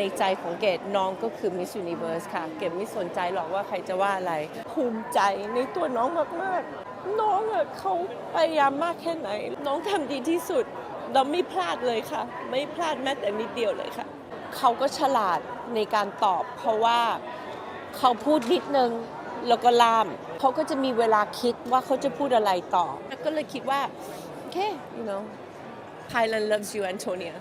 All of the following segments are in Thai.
ในใจของเกดน้องก็คือ Miss Universe ค่ะ เกดไม่สนใจหรอกว่าใครจะว่าอะไร ภูมิใจในตัวน้องมาก ๆ น้องอะเขาพยายามมากแค่ไหน น้องทำดีที่สุด เราไม่พลาดเลยค่ะ ไม่พลาดแม้แต่นิดเดียวเลยค่ะ เขาก็ฉลาดในการตอบ เพราะว่าเขาพูดนิดนึงแล้วก็ล่าม เขาก็จะมีเวลาคิดว่าเขาจะพูดอะไรต่อ ก็เลยคิดว่าโอเค you know Thailand loves you Antonia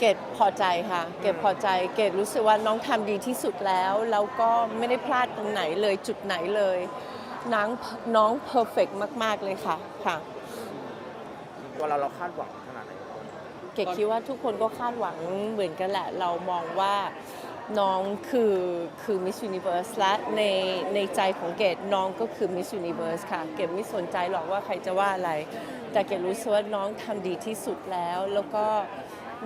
เกดพอใจค่ะ เกดพอใจ เกดรู้สึกว่าน้องทำดีที่สุดแล้ว แล้วก็ไม่ได้พลาดตรงไหนเลยจุดไหนเลยน้องน้องเพอร์เฟกมาก ๆ เลยค่ะค่ะตัวเราเราคาดหวังขนาดไหนเกดคิดว่าทุกคนก็คาดหวังเหมือนกันแหละ เรามองว่าน้องคือคือ Miss Universe และในในใจของเกดน้องก็คือ Miss Universe ค่ะ เกดไม่สนใจหรอกว่าใครจะว่าอะไร แต่เกดรู้สึกว่าน้องทำดีที่สุดแล้ว แล้วก็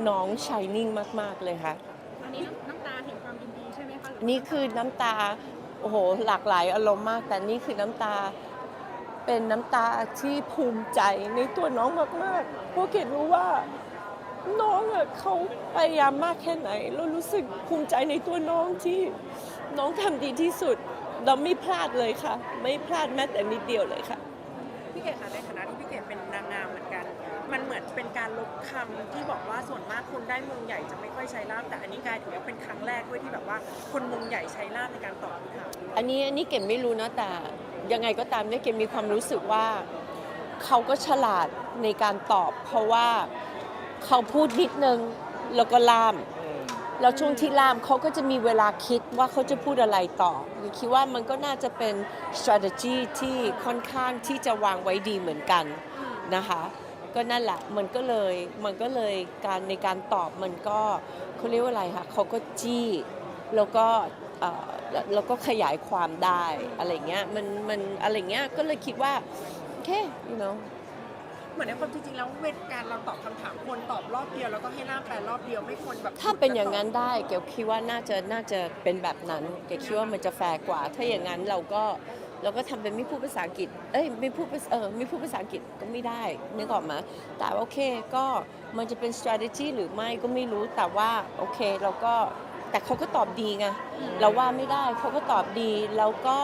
น้องชายนิ่งมาก ๆ เลยค่ะ อันนี้น้ำตาแห่งความยินดีใช่ไหมคะนี่คือน้ำตา โอ้โห หลากหลายอารมณ์มาก แต่นี่คือน้ำตา เป็นน้ำตาที่ภูมิใจในตัวน้องมากๆเพราะเกดรู้ว่าน้องอะเขาพยายามมากแค่ไหน เรารู้สึกภูมิใจในตัวน้องที่น้องทำดีที่สุด เราไม่พลาดเลยค่ะ ไม่พลาดแม้แต่นิดเดียวเลยค่ะ พี่เกดคะในฐานะที่พี่เกดเป็น มันเหมือนเป็นการลบคำที่บอกว่าส่วนมากคนได้มงใหญ่จะไม่ค่อยใช้ล่ามแต่อันนี้กลายถือว่าเป็นครั้งแรกด้วยที่แบบว่าคนมงใหญ่ใช้ล่ามในการตอบคำถามอันนี้อันนี้เกดไม่รู้นะแต่ยังไงก็ตามเนี่ยเกดมีความรู้สึกว่าเขาก็ฉลาดในการตอบ เพราะว่าเขาพูดนิดนึงแล้วก็ล่ามแล้วช่วงที่ล่ามเขาก็จะมีเวลาคิดว่าเขาจะพูดอะไรต่อคิดว่ามันก็น่าจะเป็น strategy ที่ค่อนข้างที่จะวางไว้ดีเหมือนกันนะคะ ก็นั่นแหละมันก็เลยมันก็เลยการในการตอบมันก็เขาเรียกว่าอะไรคะเขาก็จี้แล้วก็เอ่อแล้วแล้วก็ขยายความได้อะไรเงี้ยมันมันอะไรเงี้ยก็เลยคิดว่าโอเค you know เหมือนในความจริงๆแล้วเวทการเราตอบคำถามคนตอบรอบเดียวแล้วก็ให้ล่ามแปลรอบเดียวไม่ควรแบบถ้าเป็นอย่างนั้นได้เกียวคิดว่าน่าจะน่าจะเป็นแบบนั้นเกียวคิดว่ามันจะแฟร์กว่า ถ้าอย่างนั้นเราก็ เราก็ทำเป็นไม่พูดภาษาอังกฤษ เอ้ยไม่พูดภาษาเออไม่พูดภาษาอังกฤษก็ไม่ได้นึกออกไหมแต่โอเคก็มันจะเป็น strategy หรือไม่ก็ไม่รู้แต่ว่าโอเคเราก็แต่เขาก็ตอบดีไงเราว่าไม่ได้เขาก็ตอบดีแล้วก็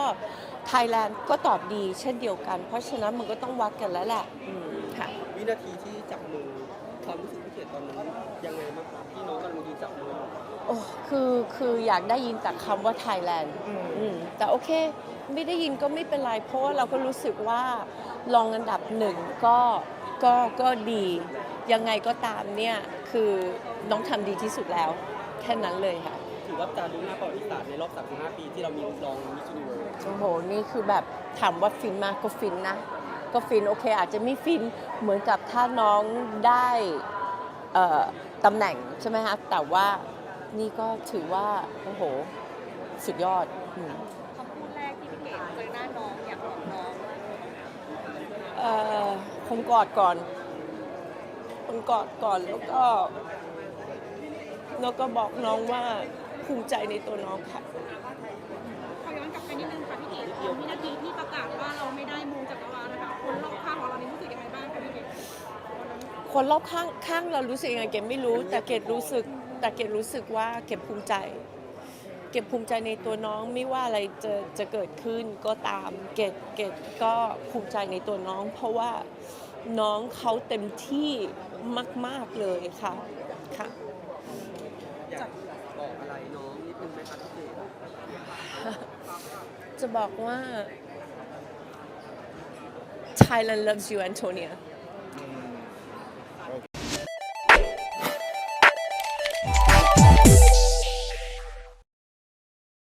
ไทยแลนด์ก็ตอบดีเช่นเดียวกัน เพราะฉะนั้นมันก็ต้องวัดกันแล้วแหละอืมค่ะวินาทีที่จับมือความรู้สึกพี่เกดตอนนั้นยังไงบ้างครับพี่น้องกำลังยืนจับมือโอ้คือคืออยากได้ยินแต่คำว่าไทยแลนด์อืมแต่โอเค ไม่ได้ยินก็ไม่เป็นไรเพราะว่าเราก็รู้สึกว่ารองอันดับหนึ่งก็ก็ก็ดี ยังไงก็ตามเนี่ยคือน้องทำดีที่สุดแล้ว แค่นั้นเลยค่ะ ถือว่าการรู้หน้าประวัติศาสตร์ในรอบ 35 ปีที่เรามีรองมิสยูนิเวิร์สโอ้โห นี่คือแบบถามว่าฟินมากก็ฟินนะ ก็ฟินโอเค อาจจะไม่ฟินเหมือนกับถ้าน้องได้เอ่อตำแหน่งใช่ไหมคะแต่ว่านี่ก็ถือว่า โอ้โห สุดยอดอืม คำพูดแรกที่พี่เกดเจอหน้าน้องอยากบอกน้อง เอ่อ คงกอดก่อนคงกอดก่อนแล้วก็ แล้วก็บอกน้องว่าภูมิใจในตัวน้องค่ะขอย้อนกลับไปนิดนึงค่ะพี่เกดวินาทีที่ประกาศว่าเราไม่ได้มงจักรวาลนะคะคนรอบข้างของเรานี่รู้สึกยังไงบ้างคะพี่เกดคนรอบข้างข้างเรารู้สึกยังไงเกดไม่รู้ แต่เกดรู้สึก แต่เกดรู้สึกว่าเกดภูมิใจ เกดภูมิใจในตัวน้องไม่ว่าอะไรจะจะเกิดขึ้นก็ตามเกดเกดก็ภูมิใจในตัวน้อง เพราะว่าน้องเขาเต็มที่มาก ๆเลยค่ะค่ะอยากบอกอะไรน้องนิดนึงไหมครับพี่เกดจะบอกว่า Thailand loves you Antonia